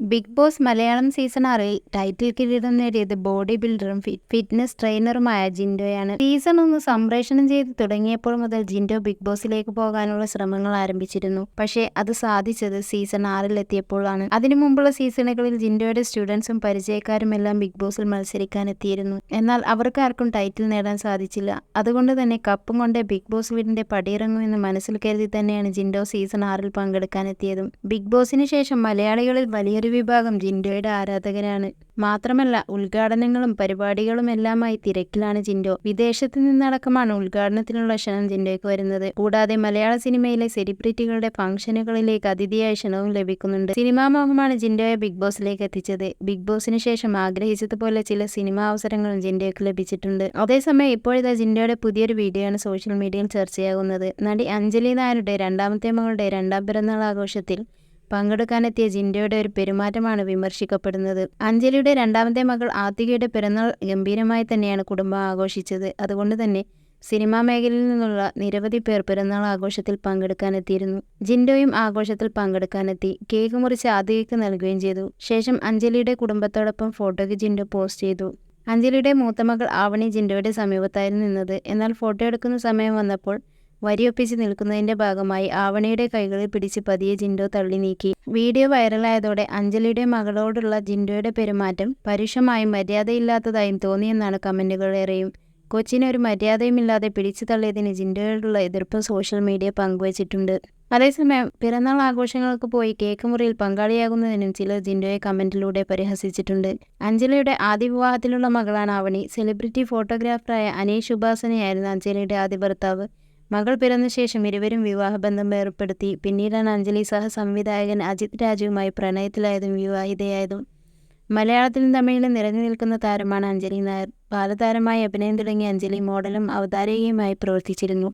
Big Boss Malayalam season ആറിൽ title കിരീടം നേടിയത് ബോഡി ബിൽഡറും ഫിറ്റ്നസ് ട്രെയിനറുമായ ജിൻഡോയാണ്. സീസൺ ഒന്ന് സംപ്രേഷണം ചെയ്ത് തുടങ്ങിയപ്പോൾ മുതൽ ജിൻഡോ ബിഗ് ബോസിലേക്ക് പോകാനുള്ള ശ്രമങ്ങൾ ആരംഭിച്ചിരുന്നു. പക്ഷേ അത് സാധിച്ചത് സീസൺ ആറിലെത്തിയപ്പോഴാണ് അതിനു മുമ്പുള്ള സീസണുകളിൽ ജിൻഡോയുടെ സ്റ്റുഡൻസും പരിചയക്കാരും എല്ലാം ബിഗ് ബോസിൽ മത്സരിക്കാൻ എത്തിയിരുന്നു. എന്നാൽ അവർക്കാർക്കും ടൈറ്റിൽ നേടാൻ സാധിച്ചില്ല. അതുകൊണ്ട് തന്നെ കപ്പും കൊണ്ട് ബിഗ് ബോസ് വീടിന്റെ പടിയിറങ്ങുമെന്ന് മനസ്സിൽ കരുതി തന്നെയാണ് ജിൻഡോ സീസൺ ആറിൽ പങ്കെടുക്കാൻ എത്തിയതും. ബിഗ് ബോസിന് ശേഷം മലയാളികളിൽ വലിയൊരു വിഭാഗം ജിൻഡോയുടെ ആരാധകരാണ്. മാത്രമല്ല ഉദ്ഘാടനങ്ങളും പരിപാടികളും എല്ലാമായി തിരക്കിലാണ് ജിൻഡോ. വിദേശത്ത് നിന്നടക്കമാണ് ഉദ്ഘാടനത്തിനുള്ള ക്ഷണം ജിൻഡോയ്ക്ക് വരുന്നത്. കൂടാതെ മലയാള സിനിമയിലെ സെലിബ്രിറ്റികളുടെ ഫംഗ്ഷനുകളിലേക്ക് അതിഥിയായ ക്ഷണവും ലഭിക്കുന്നുണ്ട്. സിനിമാ മോഹമാണ് ജിൻഡോയെ ബിഗ് ബോസിലേക്ക് എത്തിച്ചത്. ബിഗ് ബോസിന് ശേഷം ആഗ്രഹിച്ചതുപോലെ ചില സിനിമാ അവസരങ്ങളും ജിൻഡോയ്ക്ക് ലഭിച്ചിട്ടുണ്ട്. അതേസമയം ഇപ്പോഴത്തെ ജിൻഡോയുടെ പുതിയൊരു വീഡിയോയാണ് സോഷ്യൽ മീഡിയയിൽ ചർച്ചയാകുന്നത്. നടി അഞ്ജലി നായരുടെ രണ്ടാമത്തെ മകളുടെ രണ്ടാം പിറന്നാൾ ആഘോഷത്തിൽ പങ്കെടുക്കാനെത്തിയ ജിൻഡോയുടെ ഒരു പെരുമാറ്റമാണ് വിമർശിക്കപ്പെടുന്നത്. അഞ്ജലിയുടെ രണ്ടാമത്തെ മകൾ ആത്തികയുടെ പിറന്നാൾ ഗംഭീരമായി തന്നെയാണ് കുടുംബം ആഘോഷിച്ചത്. അതുകൊണ്ട് തന്നെ സിനിമാ മേഖലയിൽ നിന്നുള്ള നിരവധി പേർ പിറന്നാൾ ആഘോഷത്തിൽ പങ്കെടുക്കാനെത്തിയിരുന്നു. ജിൻഡോയും ആഘോഷത്തിൽ പങ്കെടുക്കാനെത്തി. കേക്ക് മുറിച്ച് ആതികയ്ക്ക് നൽകുകയും ചെയ്തു. ശേഷം അഞ്ജലിയുടെ കുടുംബത്തോടൊപ്പം ഫോട്ടോയ്ക്ക് ജിൻഡോ പോസ്റ്റ് ചെയ്തു. അഞ്ജലിയുടെ മൂത്ത മകൾ ആവണി ജിൻഡോയുടെ സമീപത്തായിരുന്നു നിന്നത്. എന്നാൽ ഫോട്ടോ എടുക്കുന്ന സമയം വന്നപ്പോൾ വരിയൊപ്പിച്ച് നിൽക്കുന്നതിന്റെ ഭാഗമായി ആവണിയുടെ കൈകളിൽ പിടിച്ച് പതിയെ ജിൻഡോ തള്ളി നീക്കി. വീഡിയോ വൈറലായതോടെ അഞ്ജലിയുടെ മകളോടുള്ള ജിൻഡോയുടെ പെരുമാറ്റം പരുഷമായും മര്യാദയില്ലാത്തതായും തോന്നിയെന്നാണ് കമന്റുകളേറെയും കൊച്ചിനെ ഒരു മര്യാദയുമില്ലാതെ പിടിച്ചു തള്ളിയതിന് ജിൻഡോയോടുള്ള എതിർപ്പ് സോഷ്യൽ മീഡിയ പങ്കുവച്ചിട്ടുണ്ട്. അതേസമയം പിറന്നാൾ ആഘോഷങ്ങൾക്ക് പോയി കേക്ക് മുറിയിൽ പങ്കാളിയാകുന്നതിനും ചിലർ ജിൻഡോയെ കമന്റിലൂടെ പരിഹസിച്ചിട്ടുണ്ട്. അഞ്ജലിയുടെ ആദ്യ വിവാഹത്തിലുള്ള മകളാണ് ആവണി. സെലിബ്രിറ്റി ഫോട്ടോഗ്രാഫറായ അനീഷ് ഉപാസനയായിരുന്നു അഞ്ജലിയുടെ ആദ്യ ഭർത്താവ് മകൾ പിറന്ന ശേഷം ഇരുവരും വിവാഹബന്ധം ഏർപ്പെടുത്തി. പിന്നീടാണ് അഞ്ജലി സഹ സംവിധായകൻ അജിത് രാജുവുമായി പ്രണയത്തിലായതും വിവാഹിതയായതും. മലയാളത്തിലും തമിഴിലും നിറഞ്ഞു നിൽക്കുന്ന താരമാണ് അഞ്ജലി നായർ. ബാലതാരമായി അഭിനയം തുടങ്ങിയ അഞ്ജലി മോഡലും അവതാരകയുമായി പ്രവർത്തിച്ചിരുന്നു.